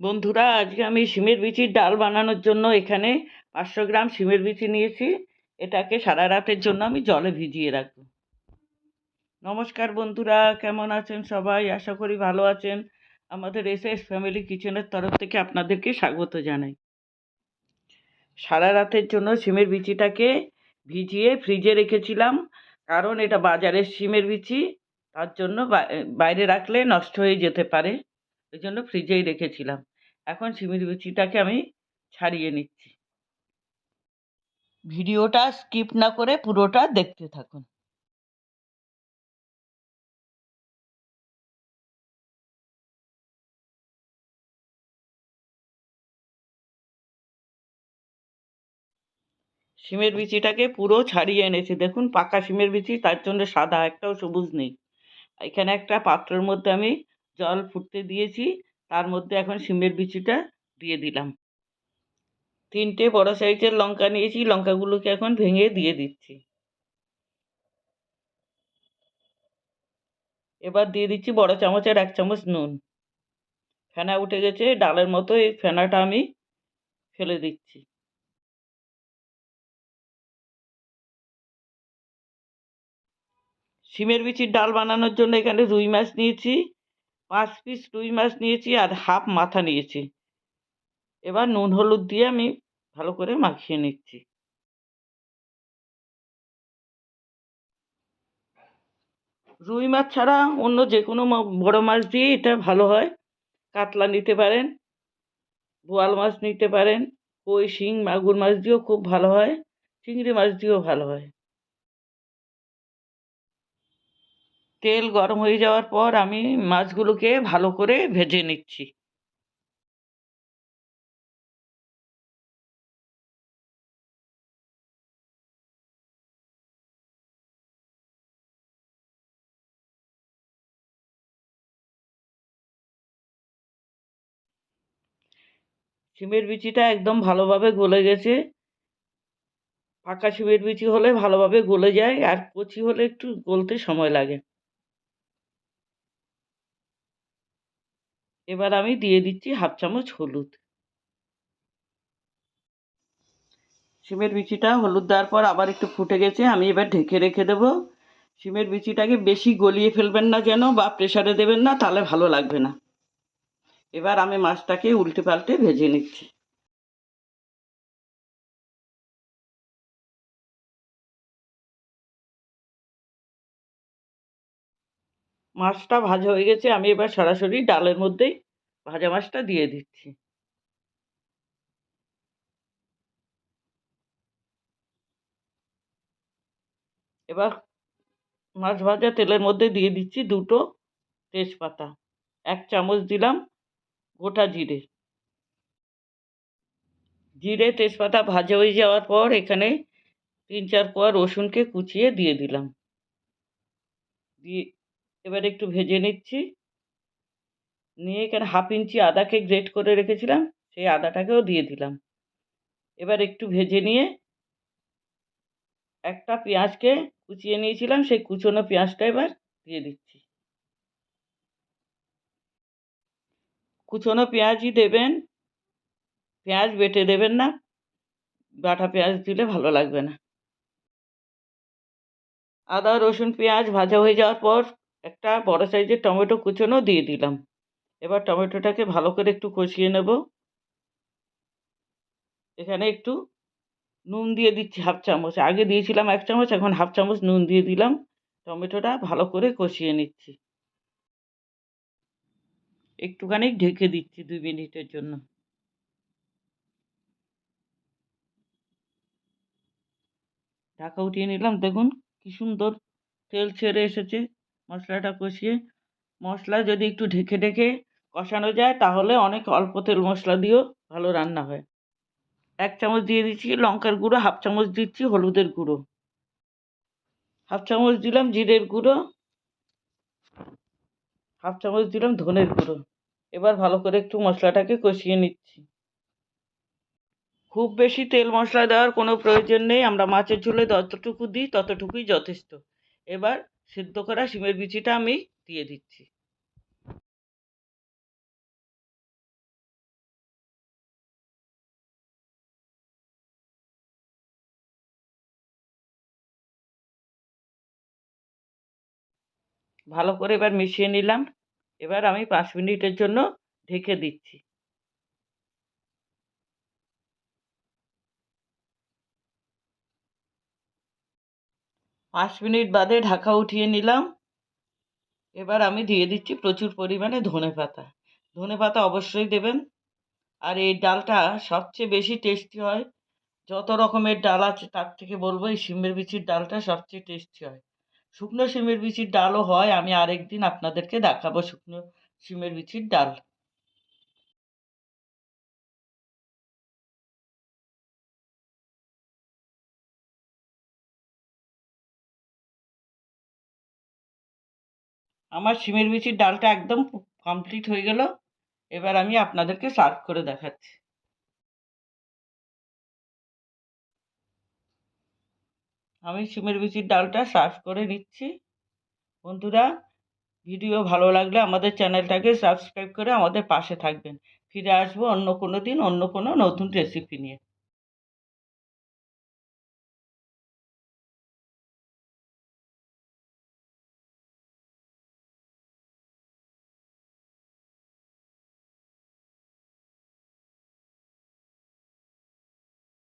বন্ধুরা, আজকে আমি শিমের বিচির ডাল বানানোর জন্য এখানে পাঁচশো গ্রাম শিমের বিচি নিয়েছি। এটাকে সারা রাতের জন্য আমি জলে ভিজিয়ে রাখব। নমস্কার বন্ধুরা, কেমন আছেন সবাই? আশা করি ভালো আছেন। আমাদের এস এস ফ্যামিলি কিচেনের তরফ থেকে আপনাদেরকে স্বাগত জানাই। সারা রাতের জন্য শিমের বিচিটাকে ভিজিয়ে ফ্রিজে রেখেছিলাম, কারণ এটা বাজারের শিমের বিচি। তার জন্য বাইরে রাখলে নষ্ট হয়ে যেতে পারে। ওই জন্য ফ্রিজেই রেখেছিলাম। এখন শিমের বিচিটাকে আমি ছাড়িয়ে নিচ্ছি। ভিডিওটা স্কিপ না করে পুরোটা দেখতে থাকুন। শিমের বিচিটাকে পুরো ছাড়িয়ে এনেছি। দেখুন, পাকা শিমের বিচি তার জন্য সাদা, একটাও সবুজ নেই। এখানে একটা পাত্রের মধ্যে আমি জল ফুটতে দিয়েছি। তার মধ্যে এখন সিমের বিচিটা দিয়ে দিলাম। তিনটে বড় সাইজের লঙ্কা নিয়েছি, লঙ্কাগুলোকে এখন ভেঙে দিয়ে দিচ্ছি। এবার দিয়ে দিচ্ছি বড় চামচের এক চামচ নুন। ফেনা উঠে গেছে, ডালের মতো এই ফেনাটা আমি ফেলে দিচ্ছি। শিমের বিচির ডাল বানানোর জন্য এখানে রুই মাছ নিয়েছি। পাঁচ পিস রুই মাছ নিয়েছি আর হাফ মাথা নিয়েছি। এবার নুন হলুদ দিয়ে আমি ভালো করে মাখিয়ে নিচ্ছি। রুই মাছ ছাড়া অন্য যে কোনো বড় মাছ দিয়ে এটা ভালো হয়। কাতলা নিতে পারেন, বোয়াল মাছ নিতে পারেন, কই, শিং, মাগুর মাছ দিয়েও খুব ভালো হয়, চিংড়ি মাছ দিয়েও ভালো হয়। তেল গরম হয়ে যাওয়ার পর আমি মাছগুলোকে ভালো করে ভেজে নিচ্ছি। শিমের বিচিটা একদম ভালোভাবে গলে গেছে। পাকা শিমের বিচি হলে ভালোভাবে গলে যায়, আর কচি হলে একটু গলতে সময় লাগে। এবার আমি দিয়ে দিচ্ছি হাফ চামচ হলুদ। সিমের বিচিটা হলুদ দেওয়ার পর আবার একটু ফুটে গেছে, আমি এবার ঢেকে রেখে দেবো। সিমের বিচিটাকে বেশি গলিয়ে ফেলবেন না যেন বা প্রেশারে দেবেন না, তাহলে ভালো লাগবে না। এবার আমি মাছটাকে উল্টে পাল্টে ভেজে নিচ্ছি। মাছটা ভাজা হয়ে গেছে, আমি এবার সরাসরি ডালের মধ্যেই ভাজা মাছটা দিয়ে দিচ্ছি। এবার মাছ ভাজা তেলের মধ্যে দিয়ে দিচ্ছি দুটো তেজপাতা, এক চামচ দিলাম গোটা জিরে। জিরে তেজপাতা ভাজা হয়ে যাওয়ার পর এখানে তিন চার কোয়া রসুনকে কুচিয়ে দিয়ে দিলাম। দিয়ে এবার একটু ভেজে নিচ্ছি। নিয়ে এখানে হাফ ইঞ্চি আদাকে গ্রেট করে রেখেছিলাম, সেই আদাটাকেও দিয়ে দিলাম। এবার একটু ভেজে নিয়ে একটা পেঁয়াজকে কুচিয়ে নিয়েছিলাম, সেই কুচনো পেঁয়াজটা এবার দিয়ে দিচ্ছি। কুচনো পেঁয়াজই দেবেন, পেঁয়াজ বেটে দেবেন না, বাটা পেঁয়াজ দিলে ভালো লাগবে না। আদা, রসুন, পেঁয়াজ ভাজা হয়ে যাওয়ার পর একটা বড় সাইজের টমেটো কুচনো দিয়ে দিলাম। এবার টমেটোটাকে ভালো করে একটু কষিয়ে নেব। এখানে একটু নুন দিয়ে দিচ্ছি হাফ চামচ। আগে দিয়েছিলাম এক চামচ, এখন হাফ চামচ নুন দিয়ে দিলাম। টমেটোটা ভালো করে কষিয়ে নিচ্ছি। একটুখানি ঢেকে দিচ্ছি দুই মিনিটের জন্য। ঢাকা উঠিয়ে নিলাম। দেখুন কি সুন্দর তেল ছেড়ে এসেছে। মশলাটা কষিয়ে, মশলা যদি একটু ঢেকে ঢেকে কষানো যায় তাহলে অনেক অল্প তেল মশলা দিয়েও ভালো রান্না হয়। এক চামচ দিয়ে দিচ্ছি লঙ্কার গুঁড়ো, হাফ চামচ দিচ্ছি হলুদের গুঁড়ো। হাফ চামচ দিলাম জিরের গুঁড়ো। হাফ চামচ দিলাম ধনের গুঁড়ো। এবার ভালো করে একটু মশলাটাকে কষিয়ে নিচ্ছি। খুব বেশি তেল মশলা দেওয়ার কোনো প্রয়োজন নেই, আমরা মাছের ঝোলে যতটুকু দিই ততটুকুই যথেষ্ট। এবার সেদ্ধ করা সিমের বিচিটা আমি দিয়ে দিচ্ছি। ভালো করে এবার মিশিয়ে নিলাম। এবার আমি পাঁচ মিনিটের জন্য ঢেকে দিচ্ছি। পাঁচ মিনিট বাদে ঢাকা উঠিয়ে নিলাম। এবার আমি দিয়ে দিচ্ছি প্রচুর পরিমাণে ধনে পাতা। ধনে পাতা অবশ্যই দেবেন। আর এই ডালটা সবচেয়ে বেশি টেস্টি হয়। যত রকমের ডাল আছে, তার থেকে বলব এই শিমের বিচির ডালটা সবচেয়ে টেস্টি হয়। শুকনো শিমের বিচির ডালও হয়, আমি আরেক দিন আপনাদেরকে দেখাবো শুকনো শিমের বিচির ডাল। আমার শিমের বিচির ডালটা একদম কমপ্লিট হয়ে গেল। এবার আমি আপনাদেরকে সার্ভ করে দেখাচ্ছি। আমি শিমের বিচির ডালটা সার্ভ করে নিচ্ছি। বন্ধুরা, ভিডিও ভালো লাগলে আমাদের চ্যানেলটাকে সাবস্ক্রাইব করে আমাদের পাশে থাকবেন। ফিরে আসব অন্য কোনো দিন অন্য কোনো নতুন রেসিপি নিয়ে।